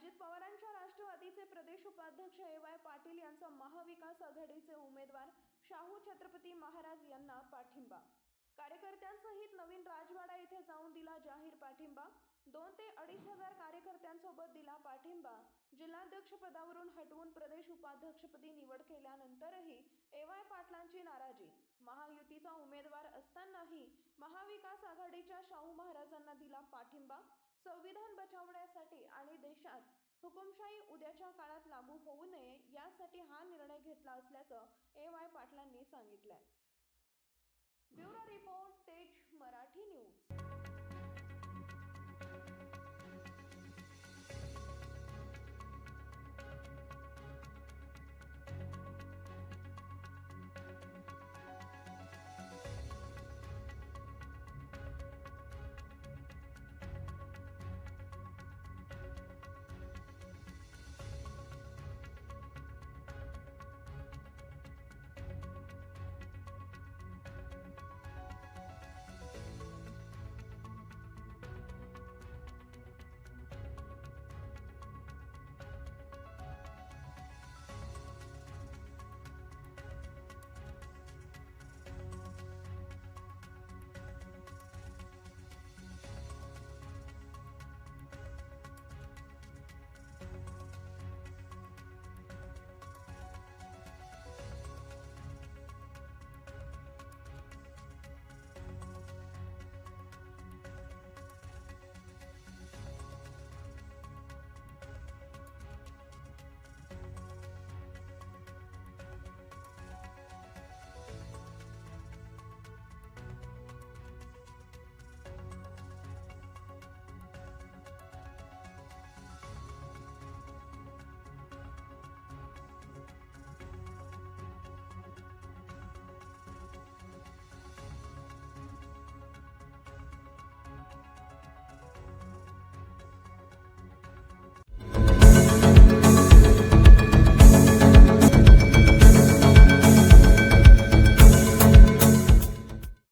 अजित पवारांच्या राष्ट्रवादीचे प्रदेश उपाध्यक्ष ए वाय पाटील यांचा महाविकास आघाडीचे उमेदवार शाहू छत्रपती महाराज यांना पाठिंबा. कार्यकर्त्यांसहित नवीन राजवाडा येथे जाऊन दिला जाहीर पाठिंबा. दोन ते अडीच हजार कार्यकर्त्यांसोबत दिला पाठिंबा. जिल्हाध्यक्षपदावरून हटवून प्रदेश उपाध्यक्षपदी निवड केल्यानंतरही ए वाय पाटलांची नाराजी. महायुतीचा उमेदवार असतानाही महाविकास आघाडीच्या शाहू महाराजांना दिला पाठिंबा. संविधान बचावण्यासाठी आणि देशात हुकुमशाही उद्याच्या काळात लागू होऊ नये यासाठी हा निर्णय घेतला असल्याचं ए वाय पाटलांनी सांगितलंय. Bureau report.